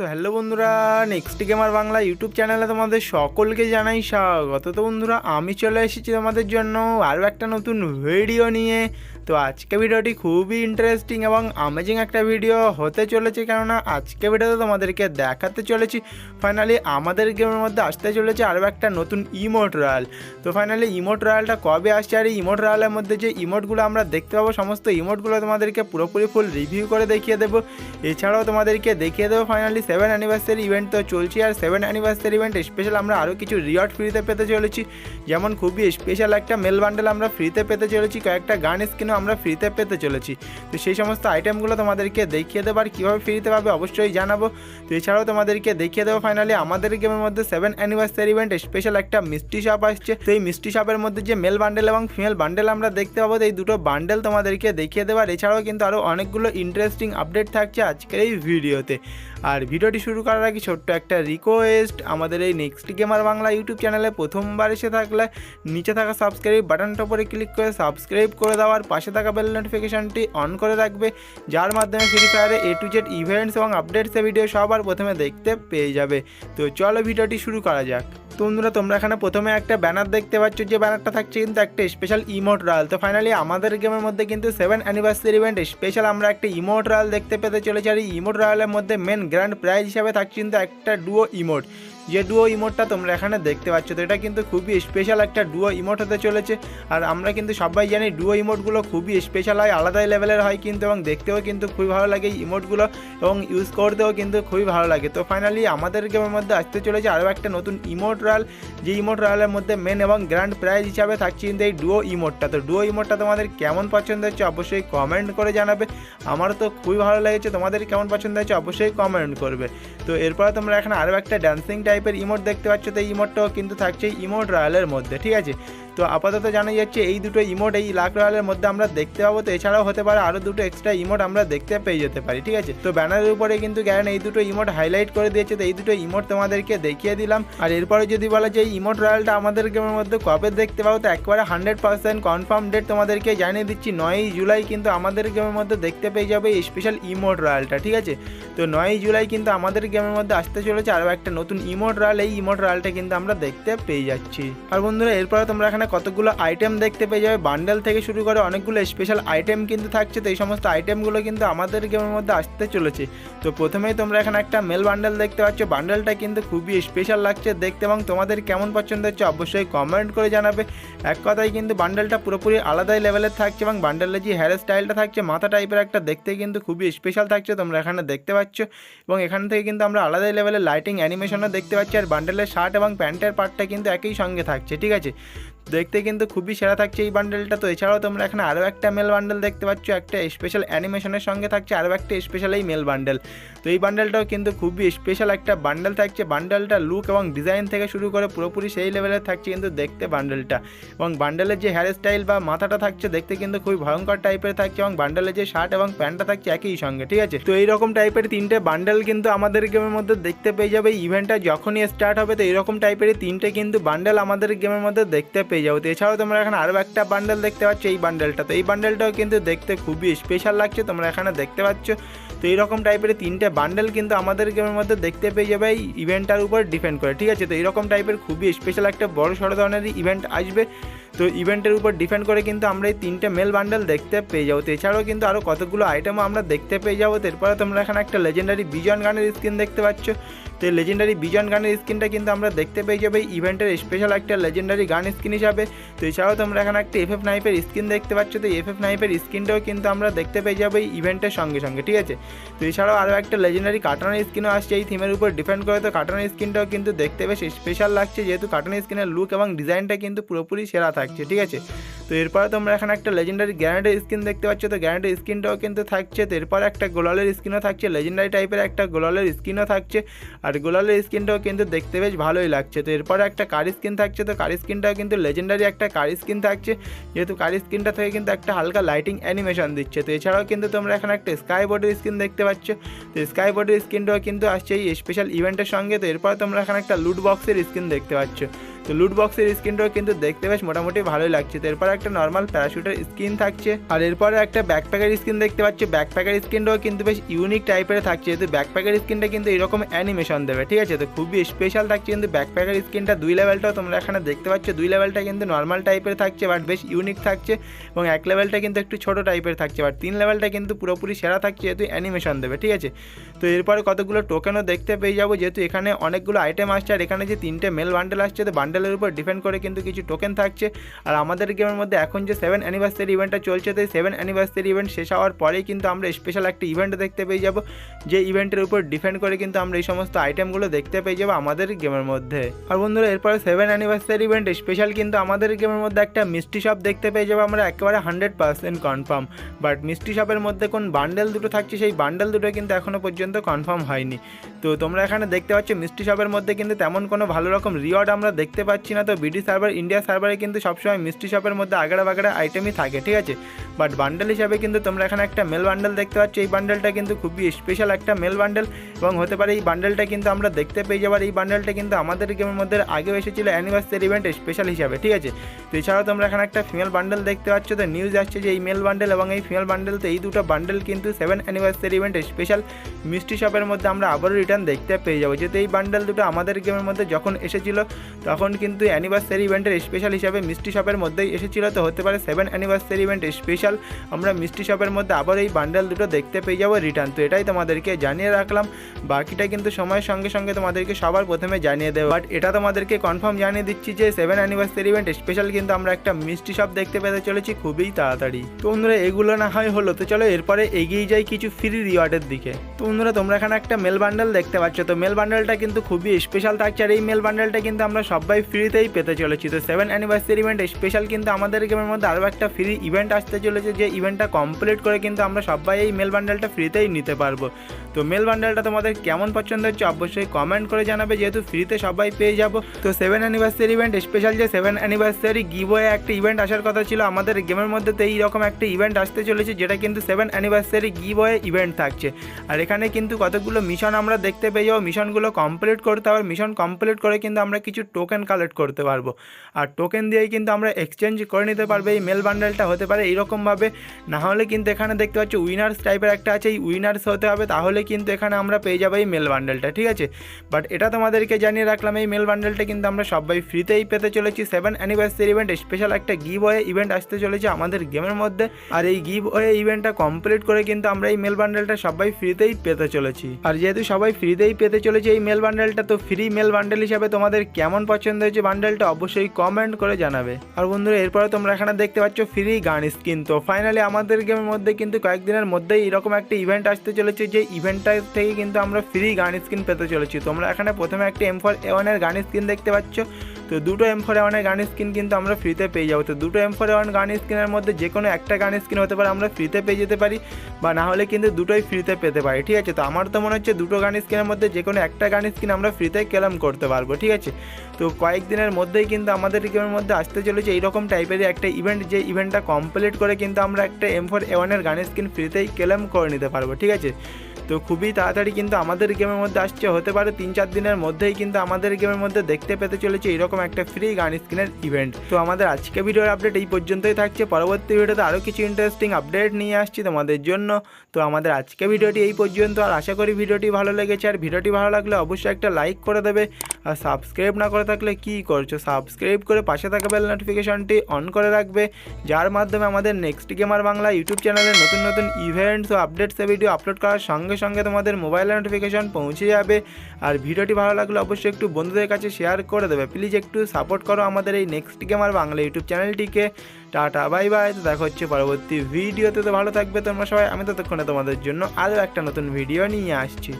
So hello বন্ধুরা next gamer Bangla YouTube চ্যানেলে তোমাদের সকলকে জানাই স্বাগত। তো বন্ধুরা, আমি চলে এসেছি তোমাদের জন্য আরও একটা নতুন ভিডিও নিয়ে। তো আজকে ভিডিওটি খুবই ইন্টারেস্টিং এবং আমেজিং একটা ভিডিও হতে চলেছে কেননা আজকে ভিডিওতে তোমাদেরকে দেখাতে চলেছি। ফাইনালি আমাদের গেমের মধ্যে আসতে চলেছে আরও একটা নতুন ইমোট রয়্যাল তো ফাইনালি ইমোট রয়্যালটা কবে আসছে আর ইমোট রয়্যালের মধ্যে যে ইমোটগুলো আমরা দেখতে পাবো, সমস্ত ইমোটগুলো তোমাদেরকে পুরোপুরি ফুল রিভিউ করে দেখিয়ে দেবো। এছাড়াও তোমাদেরকে দেখিয়ে দেবো ফাইনালি সেভেন অ্যানিভার্সারি ইভেন্ট তো চলছে, আর সেভেন অ্যানিভার্সারি ইভেন্ট স্পেশাল আমরা আরও কিছু রিওয়ার্ড ফ্রিতে পেতে চলেছি। যেমন খুবই স্পেশাল একটা মেল বান্ডেল আমরা ফ্রিতে পেতে চলেছি, কয়েকটা গান স্কিনও আমরা ফ্রিতে পেতে চলেছি। তো সেই সমস্ত আইটেমগুলো তোমাদেরকে দেখিয়ে দেবো আর কীভাবে ফ্রিতে পাবে অবশ্যই জানাব। তো এছাড়াও তোমাদেরকে দেখিয়ে দেবো ফাইনালি আমাদের গেমের মধ্যে সেভেন অ্যানিভার্সারি ইভেন্ট স্পেশাল একটা মিষ্টি শপ আসছে। তো এই মিষ্টি শপের মধ্যে যে মেল বান্ডেল এবং ফিমেল বান্ডেল আমরা দেখতে পাবো এই দুটো বান্ডেল তোমাদেরকে দেখিয়ে দেবো আর এছাড়াও কিন্তু আরও অনেকগুলো ইন্টারেস্টিং আপডেট থাকছে আজকের এই ভিডিওতে আর ভিডিওটি শুরু করার আগে ছোট্ট একটা রিকোয়েস্ট আমাদের এই নেক্সট গেমার বাংলা ইউটিউব চ্যানেলে প্রথমবার এসে থাকলে নিচে থাকা সাবস্ক্রাইব বাটনটা উপরে ক্লিক করে সাবস্ক্রাইব করে দেওয়ার পাশে থাকা বেল নোটিফিকেশানটি অন করে রাখবে, যার মাধ্যমে ফ্রি ফায়ারে এ টু জেড ইভেন্টস এবং আপডেটসের ভিডিও সবার প্রথমে দেখতে পেয়ে যাবে। তো চলো ভিডিওটি শুরু করা যাক। বন্ধুরা, তোমরা এখানে প্রথমে একটা ব্যানার দেখতে পাচ্ছ, যে ব্যানারটা থাকছে কিন্তু একটা স্পেশাল ইমোট রয়াল তো ফাইনালি আমাদের গেমের মধ্যে কিন্তু সেভেন অ্যানিভার্সারি ইভেন্ট স্পেশাল আমরা একটা ইমোট রয়্যাল দেখতে পেতে চলেছি। আর এই ইমোট রয়্যালের মধ্যে মেন গ্র্যান্ড প্রাইজ হিসাবে থাকছে কিন্তু একটা ডুয়ো ইমোট যে ডুয়ো ইমোটটা তোমরা এখানে দেখতে পাচ্ছ, তো এটা কিন্তু খুবই স্পেশাল একটা ডুয়ো ইমোট হতে চলেছে। আর আমরা কিন্তু সবাই জানি ডুয়ো ইমোটগুলো খুবই স্পেশাল হয়, আলাদাই লেভেলের হয় কিন্তু এবং দেখতেও কিন্তু খুবই ভালো লাগে এই ইমোটগুলো এবং ইউজ করতেও কিন্তু খুবই ভালো লাগে। তো ফাইনালি আমাদের গেমের মধ্যে আসতে চলেছে আরও একটা নতুন ইমোট রয়্যাল যে ইমোট রয়্যালের মধ্যে মেন এবং গ্র্যান্ড প্রাইজ হিসাবে থাকছে কিন্তু এই ডুয়ো ইমোটটা তো ডুয়ো ইমোটটা তোমাদের কেমন পছন্দ হচ্ছে অবশ্যই কমেন্ট করে জানাবে। আমার তো খুবই ভালো লেগেছে, তোমাদের কেমন পছন্দ হচ্ছে অবশ্যই কমেন্ট করবে। তো এরপরে তোমরা এখানে আরও একটা ড্যান্সিং টাইপের ইমোট দেখতে পাচ্ছ। তো ইমোটটাও কিন্তু থাকছে ইমোট রয়্যালের মধ্যে, ঠিক আছে? তো আপাতত জানা যাচ্ছে এই দুটো ইমোট এই লাখ রয়্যালের মধ্যে আমরা দেখতে পাবো। তো এছাড়াও হতে পারে আরও দুটো এক্সট্রা ইমোট আমরা দেখতে পেয়ে যেতে পারি, ঠিক আছে? তো ব্যানারের উপরে কিন্তু গ্যারেন এই দুটো ইমোট হাইলাইট করে দিয়েছে, তো এই দুটো ইমোট তোমাদেরকে দেখিয়ে দিলাম। আর এরপরে যদি বলা যে এই ইমোট রয়্যালটা আমাদের গেমের মধ্যে কবে দেখতে পাবো, তো একবারে হান্ড্রেড পার্সেন্ট কনফার্ম ডেট তোমাদেরকে জানিয়ে দিচ্ছি, নয়ই জুলাই কিন্তু আমাদের গেমের মধ্যে দেখতে পেয়ে যাবে এই স্পেশাল ইমোট রয়্যালটা ঠিক আছে? তো নয়ই জুলাই কিন্তু আমাদের গেমের মধ্যে আসতে চলেছে, আরও একটা নতুন ইমোট রয়্যাল এই ইমোট রয়্যালটা কিন্তু আমরা দেখতে পেয়ে যাচ্ছি। আর বন্ধুরা, এরপরে তোমরা এখানে কতগুলো আইটেম দেখতে পেয়ে যাবে। বান্ডেল থেকে শুরু করে অনেকগুলো স্পেশাল আইটেম কিন্তু থাকছে, তো এই সমস্ত আইটেমগুলো কিন্তু আমাদের গেমের মধ্যে আসতে চলেছে। তো প্রথমেই তোমরা এখানে একটা মেল বান্ডেল দেখতে পাচ্ছ। বান্ডেলটা কিন্তু খুবই স্পেশাল লাগছে দেখতে এবং তোমাদের কেমন পছন্দ হচ্ছে অবশ্যই কমেন্ট করে জানাবে। এক কথায় কিন্তু বান্ডেলটা পুরোপুরি আলাদাই লেভেলের থাকছে এবং বান্ডেলের যে হেয়ার স্টাইলটা থাকছে, মাথা টাইপের একটা দেখতে কিন্তু খুবই স্পেশাল থাকছে তোমরা এখানে দেখতে পাচ্ছ। এবং এখান থেকে কিন্তু আমরা আলাদাই লেভেলের লাইটিং অ্যানিমেশনও দেখতে পাচ্ছি। আর বান্ডেলের শার্ট এবং প্যান্টের পার্টটা কিন্তু একই সঙ্গে থাকছে, ঠিক আছে? দেখতে কিন্তু খুবই সেরা থাকছে এই বান্ডেলটা তো এছাড়াও তোমরা এখানে আরও একটা মেল বান্ডেল দেখতে পাচ্ছ, একটা স্পেশাল অ্যানিমেশনের সঙ্গে থাকছে আরও একটা স্পেশাল এই মেল বান্ডেল তো এই বান্ডেলটাও কিন্তু খুবই স্পেশাল একটা বান্ডেল থাকছে। বান্ডেলটা লুক এবং ডিজাইন থেকে শুরু করে পুরোপুরি সেই লেভেলের থাকছে কিন্তু দেখতে বান্ডেলটা এবং বান্ডেলের যে হেয়ার স্টাইল বা মাথাটা থাকছে দেখতে কিন্তু খুবই ভয়ঙ্কর টাইপের থাকছে এবং বান্ডেলের যে শার্ট এবং প্যান্টটা থাকছে একই সঙ্গে, ঠিক আছে? তো এইরকম টাইপের তিনটে বান্ডেল কিন্তু আমাদের গেমের মধ্যে দেখতে পেয়ে যাবে। ইভেন্টটা যখনই স্টার্ট হবে, তো এইরকম টাইপেরই তিনটে কিন্তু বান্ডেল আমাদের গেমের মধ্যে দেখতে পেয়ে যাব। তো এছাড়াও তোমরা এখানে আরও একটা বান্ডেল দেখতে পাচ্ছ, এই বান্ডেলটা তো এই বান্ডেলটাও কিন্তু দেখতে খুবই স্পেশাল লাগছে, তোমরা এখানে দেখতে পাচ্ছ। তো এইরকম টাইপের তিনটে বান্ডেল কিন্তু আমাদের গেমের মধ্যে দেখতে পেয়ে যাবে, এই ইভেন্টটার উপর ডিপেন্ড করে, ঠিক আছে? তো এইরকম টাইপের খুবই স্পেশাল একটা বড় সড়ো ধরনের ইভেন্ট আসবে। তো ইভেন্টের উপর ডিপেন্ড করে কিন্তু আমরা এই তিনটে মেল বান্ডেল দেখতে পেয়ে যাব। তো এছাড়াও কিন্তু আরও কতগুলো আইটেমও আমরা দেখতে পেয়ে যাব। এরপরে তোমরা এখানে একটা লেজেন্ডারি বিজন গানের স্ক্রিন দেখতে পাচ্ছ। তো লেজেন্ডারি বিজন গানের স্ক্রিনটা কিন্তু আমরা দেখতে পেয়ে যাব। ইভেন্টের স্পেশাল একটা লেজেন্ডারি গান স্ক্রিন হিসাবে। তো এছাড়াও তোমরা এখানে একটা এফ এফ নাইপের স্ক্রিন দেখতে পাচ্ছ। তো এফ এফ নাইপের স্ক্রিনটাও কিন্তু আমরা দেখতে পেয়ে যাব ইভেন্টের সঙ্গে সঙ্গে, ঠিক আছে? তো এছাড়াও আরও একটা লেজেন্ডারি কার্টনের স্ক্রিনও আসছে। এই থিমের উপর ডিপেন্ড করে তো কার্টনের স্ক্রিনটাও কিন্তু দেখতে বেশ স্পেশাল লাগছে। যেহেতু কার্টনের স্ক্রিনের লুক এবং ডিজাইনটা কিন্তু পুরোপুরি সেরা থাকছে, ঠিক আছে? তো এরপরে তোমরা এখানে একটা লেজেন্ডারি গ্যানেটের স্ক্রিন দেখতে পাচ্ছ। তো গ্যানেটের স্কিনটাও কিন্তু থাকছে। তো এরপর একটা গোলালের স্ক্রিনও থাকছে। লেজেন্ডারি টাইপের একটা গোলালের স্ক্রিনও থাকছে। আর গোলালের স্কিনটাও কিন্তু দেখতে বেশ ভালোই লাগছে। তো এরপরে একটা কারি স্কিন থাকছে, তো কারি স্কিনটাও কিন্তু লেজেন্ডারি একটা কারি স্কিন থাকছে। যেহেতু কারি স্কিনটা থেকে কিন্তু একটা হালকা লাইটিং অ্যানিমেশন দিচ্ছে। তো এছাড়াও কিন্তু তোমরা এখানে একটা স্কাই বোর্ডের স্কিন দেখতে পাচ্ছ। তো স্কাই বোর্ডের স্কিনটাও কিন্তু আসছে এই স্পেশাল ইভেন্টের সঙ্গে। তো এরপরে তোমরা এখানে একটা লুট বক্সের স্কিন দেখতে পাচ্ছ। তো লুট বক্সের স্ক্রিনটাও কিন্তু দেখতে বেশ মোটামুটি ভালোই লাগছে। তো এরপর একটা নর্মাল প্যারাশুটের স্ক্রিন থাকছে। আর এরপরে একটা ব্যাকপ্যাকের স্ক্রিন দেখতে পাচ্ছি। ব্যাকপ্যাকের স্ক্রিনটাও কিন্তু বেশ ইউনিক টাইপের থাকছে। যেহেতু ব্যাকপ্যাকের স্ক্রিনটা কিন্তু এরকম অ্যানিমেশন দেবে, ঠিক আছে? তো খুবই স্পেশাল থাকছে কিন্তু ব্যাকপ্যাকের স্ক্রিনটা দুই লেভেলটাও তোমরা এখানে দেখতে পাচ্ছ। দুই লেভেলটা কিন্তু নর্মাল টাইপের থাকছে বাট বেশ ইউনিক থাকছে এবং এক লেভেলটা কিন্তু একটু ছোট টাইপের থাকছে বাট তিন লেভেলটা কিন্তু পুরোপুরি সেরা থাকছে যেহেতু অ্যানিমেশন দেবে, ঠিক আছে? তো এরপরে কতগুলো টোকেনও দেখতে পেয়ে যাব। যেহেতু এখানে অনেকগুলো আইটেম আসছে, আর এখানে যে তিনটে মেল বান্ডেল আসছে, তো বান্ডেলের উপর ডিপেন্ড করে কিন্তু কিছু টোকেন থাকছে। আর আমাদের গেমের মধ্যে এখন যে সেভেন অ্যানিভার্সারি ইভেন্টটা চলছে তো সেভেন অ্যানিভার্সারি ইভেন্ট শেষ হওয়ার পরেই কিন্তু আমরা স্পেশাল একটা ইভেন্ট দেখতে পেয়ে যাব। যে ইভেন্টের উপর ডিপেন্ড করে কিন্তু আমরা এই সমস্ত আইটেমগুলো দেখতে পেয়ে যাব আমাদের গেমের মধ্যে। আর বন্ধুরা, এরপরে সেভেন অ্যানিভার্সারি ইভেন্ট স্পেশাল কিন্তু আমাদের গেমের মধ্যে একটা মিষ্টি শপ দেখতে পেয়ে যাব আমরা একেবারে হান্ড্রেড পার্সেন্ট কনফার্ম বাট মিষ্টি শপের মধ্যে কোন বান্ডেল দুটো থাকছে, সেই বান্ডেল দুটো কিন্তু এখনও পর্যন্ত কনফার্ম হয়নি। তো তোমরা এখানে দেখতে পাচ্ছ, মিষ্টি শপের মধ্যে কিন্তু তেমন কোনো ভালো রকম রিওয়ার্ড আমরা দেখতে পাচ্ছি না, তো বিডি সার্ভার ইন্ডিয়া সার্ভারে কিন্তু সবসময় মিষ্টি শপের মধ্যে আগাড়া বাগাড়া আইটেমই থাকে, ঠিক আছে? বাট বান্ডেল হিসাবে কিন্তু তোমরা এখানে একটা মেল বান্ডেল দেখতে পাচ্ছ, এই বান্ডেলটা কিন্তু খুবই স্পেশাল একটা মেল বান্ডেল এবং হতে পারে এই বান্ডেলটা কিন্তু আমরা দেখতে পেয়ে যাবার এই বান্ডেলটা কিন্তু আমাদের গেমের মধ্যে আগেও এসেছিল অ্যানিভার্সারি ইভেন্ট স্পেশাল হিসাবে, ঠিক আছে? তো এছাড়াও তোমরা এখানে একটা ফিমেল বান্ডেল দেখতে পাচ্ছ, তো নিউজ আসছে যে এই মেল বান্ডেল এবং এই ফিমেল বান্ডেল তো এই দুটো বান্ডেল কিন্তু সেভেন অ্যানিভার্সারি ইভেন্ট স্পেশাল মিষ্টি শপের মধ্যে আমরা আবারও রিটার্ন দেখতে পেয়ে যাব। যেহেতু এই বান্ডেল দুটো আমাদের গেমের মধ্যে যখন এসেছিল, তখন কিন্তু অ্যানিভার্সারি ইভেন্টের স্পেশাল হিসাবে মিষ্টি শপের মধ্যেই এসেছিল। তো হতে পারে সেভেন অ্যানিভার্সারি ইভেন্ট স্পেশাল আমরা মিষ্টি শপের মধ্যে আবার এই বান্ডেল দুটো দেখতে পেয়ে যাব রিটার্ন তো এটাই তোমাদেরকে জানিয়ে রাখলাম। বাকিটা কিন্তু সময়ের সঙ্গে সঙ্গে তোমাদেরকে সবার প্রথমে জানিয়ে দেবো। বাট এটা তোমাদেরকে কনফার্ম জানিয়ে দিচ্ছি যে সেভেন অ্যানিভার্সারি ইভেন্ট স্পেশাল কিন্তু আমরা একটা মিষ্টি শপ দেখতে পেতে চলেছি খুবই তাড়াতাড়ি। তো বন্ধুরা, এগুলো না হয় হলো, তো চলো এরপরে এগিয়ে যাই কিছু ফ্রি রিওয়ার্ডের দিকে। তো বন্ধুরা, তোমরা এখানে একটা মেল বান্ডেল দেখতে পাচ্ছ, তো মেল বান্ডেলটা কিন্তু খুবই স্পেশাল থাকছে। আর এই মেল বান্ডেলটা কিন্তু আমরা সবাই ফ্রিতেই পেতে চলেছি। তো সেভেন অ্যানিভার্সারি ইভেন্ট স্পেশাল কিন্তু আমাদের গেমের মধ্যে আরও একটা ফ্রি ইভেন্ট আসতে চলেছে, যে ইভেন্টটা কমপ্লিট করে কিন্তু আমরা সবাই এই মেল বান্ডেলটা ফ্রিতেই নিতে পারব। তো মেল বান্ডেলটা তোমাদের কেমন পছন্দ হচ্ছে অবশ্যই কমেন্ট করে জানাবে। যেহেতু ফ্রিতে সবাই পেয়ে যাব। তো সেভেন অ্যানিভার্সারি ইভেন্ট স্পেশাল যে সেভেন অ্যানিভার্সারি গিভওয়ে একটা ইভেন্ট আসার কথা ছিল, আমাদের গেমের মধ্যে তো এইরকম একটা ইভেন্ট আসতে চলেছে, যেটা কিন্তু সেভেন অ্যানিভার্সারি গিভওয়ে ইভেন্ট থাকছে। আর এখানে কিন্তু কতগুলো মিশন আমরা দেখতে পেয়ে যাব। মিশনগুলো কমপ্লিট করতে হবে। মিশন কমপ্লিট করে কিন্তু আমরা কিছু টোকেন কালেক্ট করতে পারব। আর টোকেন দিয়েই কিন্তু আমরা এক্সচেঞ্জ করে নিতে পারব। এই মেল বান্ডেলটা হতে পারে এইরকমভাবে। না হলে কিন্তু এখানে দেখতে পাচ্ছি উইনার্স টাইপের একটা আছে। এই উইনার্স হতে হবে। তাহলে কিন্তু এখানে আমরা পেয়ে যাব এই মেল বান্ডেলটা ঠিক আছে? বাট এটা তোমাদেরকে জানিয়ে রাখলাম, এই মেল বান্ডেলটা কিন্তু আমরা সবাই ফ্রিতেই পেতে চলেছি। সেভেন অ্যানিভার্সারি ইভেন্ট স্পেশাল একটা গিভ ওয়ে ইভেন্ট আসতে চলেছে আমাদের গেমের মধ্যে। আর এই গিভ ওয়ে ইভেন্টটা কমপ্লিট করে কিন্তু আমরা এই মেল বান্ডেলটা সবাই ফ্রিতেই পেতে চলেছি। আর যেহেতু সবাই ফ্রিতেই পেতে চলেছে এই মেল বান্ডেলটা তো ফ্রি মেল বান্ডেল হিসাবে তোমাদের কেমন পছন্দ হয়েছে বান্ডেলটা অবশ্যই কমেন্ট করে জানাবে। আর বন্ধুরা, এরপরে তোমরা এখানে দেখতে পাচ্ছ ফ্রি গান স্কিন তো ফাইনালি আমাদের গেমের মধ্যে কিন্তু কয়েকদিনের মধ্যেই এরকম একটা ইভেন্ট আসতে চলেছে, যে ইভেন্টটা থেকে কিন্তু আমরা ফ্রি গান স্ক্রিন পেতে চলেছি। তোমরা এখানে প্রথমে একটা এম ফর এওয়ানের গান স্কিন দেখতে পাচ্ছ। তো দুটো এম ফোর ওয়ানের গান স্ক্রিন কিন্তু আমরা ফ্রিতে পেয়ে যাব। তো দুটো এম ফোর ওয়ান গান স্ক্রিনের মধ্যে যে কোনো একটা গান স্ক্রিন হতে পারে, আমরা ফ্রিতে পেয়ে যেতে পারি বা না হলে কিন্তু দুটোই ফ্রিতে পেতে পারি, ঠিক আছে? তো আমার তো মনে হচ্ছে দুটো গান স্ক্রিনের মধ্যে যে কোনো একটা গান স্কিন আমরা ফ্রিতে ক্লেম করতে পারব, ঠিক আছে? তো কয়েকদিনের মধ্যেই কিন্তু আমাদের গেমের মধ্যে আসতে চলেছে এইরকম টাইপেরই একটা ইভেন্ট যে ইভেন্টটা কমপ্লিট করে কিন্তু আমরা একটা এম ফোর এওয়ানের গান স্কিন ফ্রিতেই ক্লেম করে নিতে পারব, ঠিক আছে? তো খুবই তাড়াতাড়ি কিন্তু আমাদের গেমের মধ্যে আসছে। হতে পারে তিন চার দিনের মধ্যেই কিন্তু আমাদের গেমের মধ্যে দেখতে পেতে চলেছে এরকম একটা ফ্রি গান স্ক্রিনের ইভেন্ট তো আমাদের আজকে ভিডিওর আপডেট এই পর্যন্তই থাকছে। পরবর্তী ভিডিওতে আরও কিছু ইন্টারেস্টিং আপডেট নিয়ে আসছি তোমাদের জন্য। তো আমাদের আজকে ভিডিওটি এই পর্যন্ত। আর আশা করি ভিডিওটি ভালো লেগেছে। আর ভিডিওটি ভালো লাগলে অবশ্যই একটা লাইক করে দেবে। আর সাবস্ক্রাইব না করে থাকলে কি করছ? সাবস্ক্রাইব করে পাশে থাকা বেল নোটিফিকেশনটি অন করে রাখবে। যার মাধ্যমে আমাদের নেক্সট গেমার বাংলা ইউটিউব চ্যানেলে নতুন নতুন ইভেন্টস ও আপডেটসে ভিডিও আপলোড করার সঙ্গে সঙ্গে তোমাদের মোবাইলে নোটিফিকেশন পৌঁছে যাবে। আর ভিডিওটি ভালো লাগলে অবশ্যই একটু বন্ধুদের কাছে শেয়ার করে দেবে। প্লিজ একটু সাপোর্ট করো আমাদের এই নেক্সট গেমার বাংলা ইউটিউব চ্যানেলটিকে। টাটা বাই বাই তো দেখা হচ্ছে পরবর্তী ভিডিওতে। তো ভালো থাকবে তোমরা সবাই। আমি ততক্ষণে তোমাদের জন্য আরও একটা নতুন ভিডিও নিয়ে আসছি।